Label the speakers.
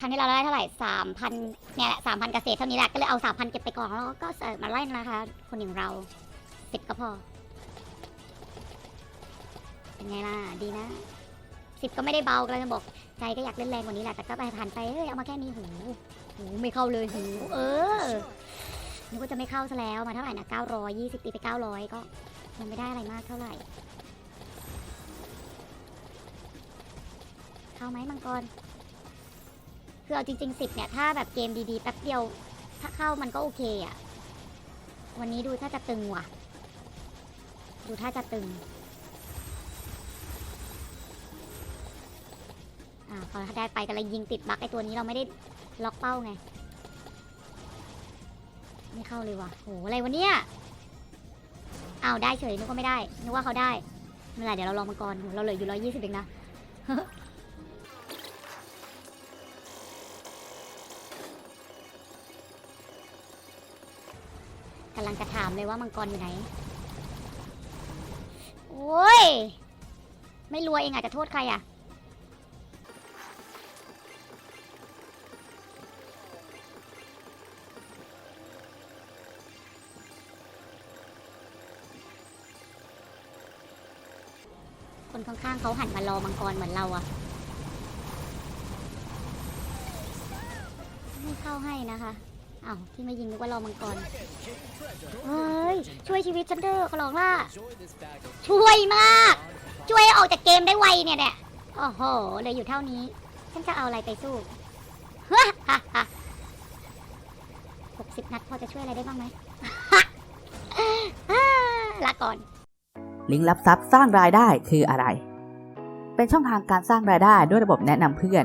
Speaker 1: ครั้งที่เราได้เท่าไหร่สามพันเนี่ยแหละสามพันเกษตรเท่านี้แหละ ก็เลยเอาสามพันเก็บไปก่อนแล้วก็เสิร์ฟมาไล่นะคะ คนอย่างเราสิบก็พอ เป็นไงล่ะ ดีนะสิบก็ไม่ได้เบาก็เลยจะบอก ใจก็อยากเล่นแรงกว่านี้แหละ แต่ก็ไปผ่านไป เอ้ย เอามาแค่นี้หูหูไม่เข้าเลยหูเออนึกว่าจะไม่เข้าซะแล้ว มาเท่าไหร่นะเก้าร้อยยี่สิบตีไปเก้าร้อยก็ยังไม่ได้อะไรมากเท่าไหร่ เข้าไหมมังกร คือเอาจริงๆสิบเนี่ย ถ้าแบบเกมดีๆแป๊บเดียว ถ้าเข้ามันก็โอเคอะวันนี้ดูถ้าจะตึงว่ะ ดูถ้าจะตึง อ่าพอได้ไปก็เลยยิงติดบักไอตัวนี้เราไม่ได้ล็อกเป้าไง ไม่เข้าเลยว่ะโหอะไรวะเนี่ยอ้าวได้เฉยนึกว่าไม่ได้นึกว่าเขาได้ไม่เป็นไรเดี๋ยวเราลองมังกรโหเราเหลืออยู่ร้อยยี่สิบเองนะ กำลังจะถามเลยว่ามังกรอยู่ไหน โอ้ย ไม่รวยเองอาจจะโทษใครอะ คนข้างๆเขาหันมารอมังกรเหมือนเราอะ ไม่เข้าให้นะคะ อ้าวที่ไม่ยิงนึกว่ารอมังกร เฮ้ย ช่วยชีวิตฉันเถอะขอร้องล่ะ ช่วยมาก ช่วยออกจากเกมได้ไวเนี่ยเนี่ยโอ้โหเลยอยู่เท่านี้ ฉันจะเอาอะไรไปสู้ฮ่าฮ่าฮ่าหกสิบนัดพอจะช่วยอะไรได้บ้างไหมฮ่าลาก่อน
Speaker 2: ลิงก์รับทรัพย์สร้างรายได้คืออะไร เป็นช่องทางการสร้างรายได้ด้วยระบบแนะนำเพื่อน